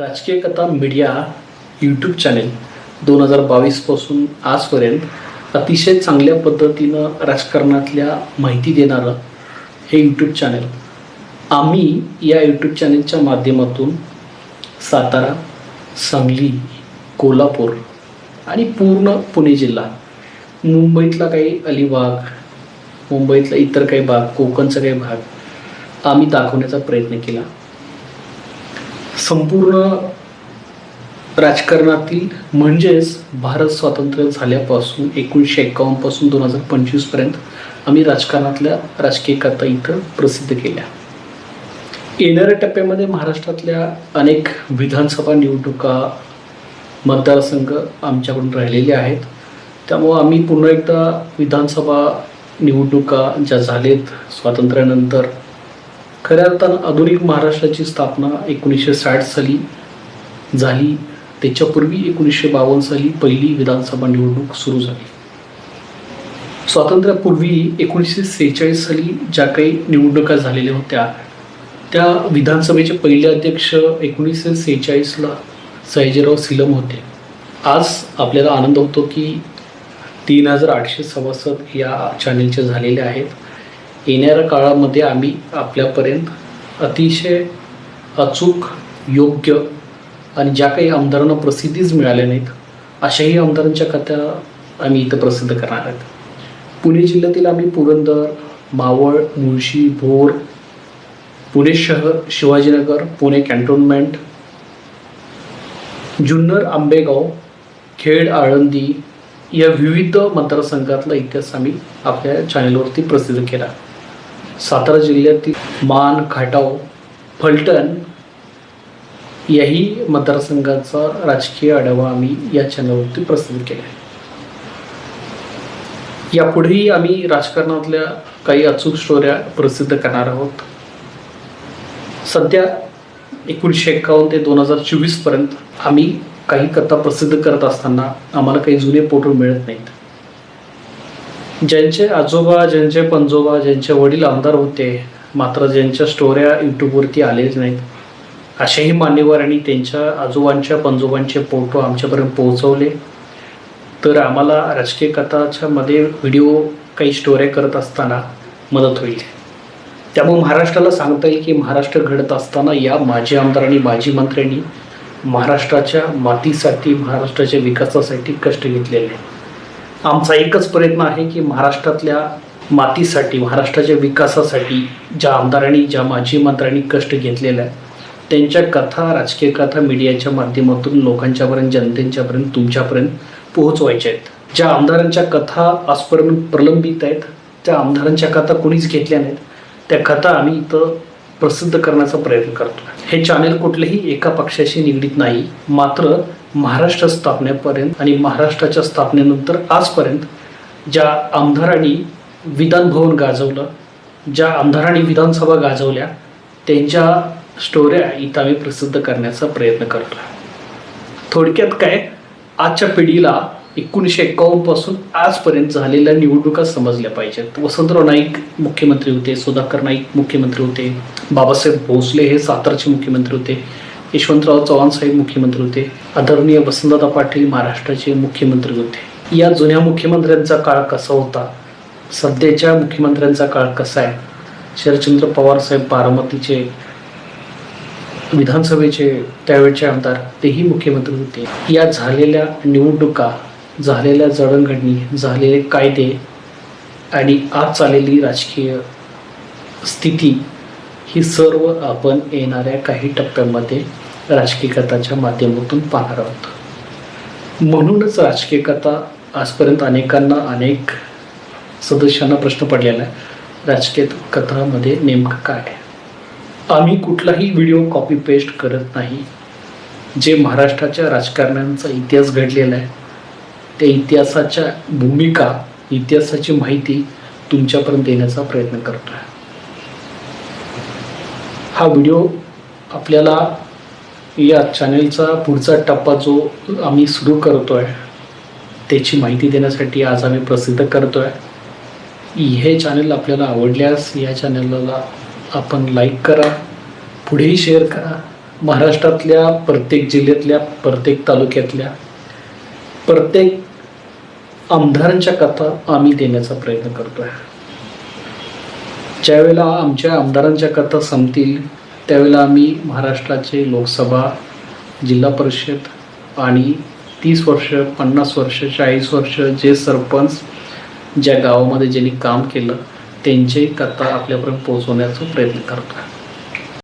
राजकीय कथा media YouTube channel दोन हजार बावीसपासून आजपर्यंत अतिशय चांगल्या पद्धतीनं राजकारणातल्या माहिती देणारं हे यूट्यूब चॅनेल आम्ही या यूट्यूब चॅनेलच्या माध्यमातून सातारा सांगली कोल्हापूर आणि पूर्ण पुणे जिल्हा मुंबईतला काही अलिबाग मुंबईतला इतर काही भाग कोकणचा काही भाग आम्ही दाखवण्याचा प्रयत्न केला. संपूर्ण राजकारणातील म्हणजेच भारत स्वातंत्र्य झाल्यापासून एकोणीसशे एकावन्नपासून दोन हजार पंचवीसपर्यंत आम्ही राजकारणातल्या राजकीय कथा इथं प्रसिद्ध केल्या. येणाऱ्या टप्प्यामध्ये महाराष्ट्रातल्या अनेक विधानसभा निवडणुका मतदारसंघ आमच्याकडून राहिलेले आहेत. त्यामुळं आम्ही पुन्हा एकदा विधानसभा निवडणुका ज्या झालेत स्वातंत्र्यानंतर खऱ्या अर्थानं आधुनिक महाराष्ट्राची स्थापना एकोणीसशे साठ साली झाली. त्याच्यापूर्वी एकोणीसशे बावन्न साली पहिली विधानसभा निवडणूक सुरू झाली. स्वातंत्र्यापूर्वी एकोणीसशे सेहेचाळीस साली ज्या काही निवडणुका झालेल्या होत्या त्या विधानसभेचे पहिले अध्यक्ष एकोणीसशे सेहेचाळीसला सयाजीराव सिलम होते. आज आपल्याला आनंद होतो की तीन हजार आठशे सभासद या चॅनेलचे झालेले आहेत. येणाऱ्या काळामध्ये आम्ही आपल्यापर्यंत अतिशय अचूक योग्य आणि ज्या काही आमदारांना प्रसिद्धीच मिळाल्या नाहीत अशाही आमदारांच्या कथा आम्ही इथं प्रसिद्ध करणार आहेत. पुणे जिल्ह्यातील आम्ही पुरंदर मावळ मुळशी भोर पुणे शहर शिवाजीनगर पुणे कॅन्टोन्मेंट जुन्नर आंबेगाव खेड आळंदी या विविध मतदारसंघातला इतिहास आम्ही आपल्या चॅनलवरती प्रसिद्ध केला. सातारा जिल्ह्यातील मान खाटाव फलटण याही मतदारसंघाचा राजकीय आढावा आम्ही या चॅनलवरती प्रसिद्ध केला आहे. यापुढेही आम्ही राजकारणातल्या काही अचूक स्टोऱ्या प्रसिद्ध करणार आहोत. सध्या एकोणीसशे एक्कावन्न ते दोन हजार चोवीसपर्यंत आम्ही काही कथा प्रसिद्ध करत असताना आम्हाला काही जुने फोटो मिळत नाहीत. ज्यांचे आजोबा ज्यांचे पंजोबा ज्यांचे वडील आमदार होते मात्र ज्यांच्या स्टोऱ्या यूट्यूबवरती आलेच नाहीत. असेही मान्यवरांनी त्यांच्या आजोबांच्या पंजोबांचे फोटो आमच्यापर्यंत पोहोचवले. तर आम्हाला राजकीय कथाच्या मध्ये व्हिडिओ काही स्टोऱ्या करत असताना मदत होईल. त्यामुळे महाराष्ट्राला सांगता येईल की महाराष्ट्र घडत असताना या माजी आमदारांनी माजी मंत्र्यांनी महाराष्ट्राच्या मातीसाठी महाराष्ट्राच्या विकासासाठी कष्ट घेतलेले. आहेत आमचा एकच प्रयत्न आहे की महाराष्ट्रातल्या मातीसाठी महाराष्ट्राच्या विकासासाठी ज्या आमदारांनी ज्या माजी मंत्र्यांनी कष्ट घेतलेल्या आहे त्यांच्या कथा राजकीय कथा मीडियाच्या माध्यमातून लोकांच्यापर्यंत जनतेच्यापर्यंत तुमच्यापर्यंत पोहोचवायच्या आहेत. ज्या आमदारांच्या कथा आजपर्यंत प्रलंबित आहेत त्या आमदारांच्या कथा कोणीच घेतल्या नाहीत. त्या कथा आम्ही इथं प्रसिद्ध करण्याचा प्रयत्न करतो हे चॅनेल कुठलेही एका पक्षाशी निगडीत नाही. मात्र महाराष्ट्र स्थापनेपर्यंत आणि महाराष्ट्राच्या स्थापनेनंतर आजपर्यंत ज्या आमदारांनी विधानभवन गाजवलं ज्या आमदारांनी विधानसभा गाजवल्या त्यांच्या स्टोऱ्या इथं आम्ही प्रसिद्ध करण्याचा प्रयत्न करतो थोडक्यात काय आजच्या पिढीला एकोणीसशे एक्कावन्नपासून आजपर्यंत झालेल्या निवडणुका समजल्या पाहिजेत. वसंतराव नाईक मुख्यमंत्री होते सुधाकर नाईक मुख्यमंत्री होते बाबासाहेब भोसले हे सातारचे मुख्यमंत्री होते यशवंतराव चव्हाण साहेब मुख्यमंत्री होते. आदरणीय वसंतदादा पाटील महाराष्ट्राचे मुख्यमंत्री होते. या जुन्या मुख्यमंत्र्यांचा काळ कसा होता? सध्याच्या मुख्यमंत्र्यांचा काळ कसा आहे? शरदचंद्र पवार साहेब बारामतीचे विधानसभेचे त्यावेळचे आमदार तेही मुख्यमंत्री होते. या झालेल्या निवडणुका झालेल्या जडणघडणी झालेले कायदे आणि आज चाललेली राजकीय स्थिती ही सर्व आपण येणाऱ्या काही टप्प्यामध्ये राजकीय कथाच्या माध्यमातून पाहणार आहोत. म्हणूनच राजकीय कथा आजपर्यंत अनेकांना अनेक सदस्यांना प्रश्न पडलेला आहे राजकीय कथामध्ये नेमकं काय आम्ही कुठलाही व्हिडिओ कॉपी पेस्ट करत नाही. जे महाराष्ट्राच्या राजकारण्यांचा इतिहास घडलेला आहे त्या इतिहासाच्या भूमिका इतिहासाची माहिती तुमच्यापर्यंत देण्याचा प्रयत्न करतो आहे हा व्हिडिओ आपल्याला या चॅनेलचा पुढचा टप्पा जो आम्ही सुरू करतो आहे त्याची माहिती देण्यासाठी आज आम्ही प्रसिद्ध करतो आहे हे चॅनल आपल्याला आवडल्यास या चॅनलला आपण लाईक करा पुढेही शेअर करा. महाराष्ट्रातल्या प्रत्येक जिल्ह्यातल्या प्रत्येक तालुक्यातल्या प्रत्येक आमदारांच्या कथा आम्ही देण्याचा प्रयत्न करतो आहे ज्यावेळेला आमच्या आमदारांच्या कथा संपतील त्यावेळेला आम्ही महाराष्ट्राचे लोकसभा जिल्हा परिषद आणि तीस वर्ष पन्नास वर्ष चाळीस वर्ष जे सरपंच ज्या गावामध्ये ज्यांनी काम केलं त्यांची कथा आपल्यापर्यंत पोहोचवण्याचा प्रयत्न करतो आहे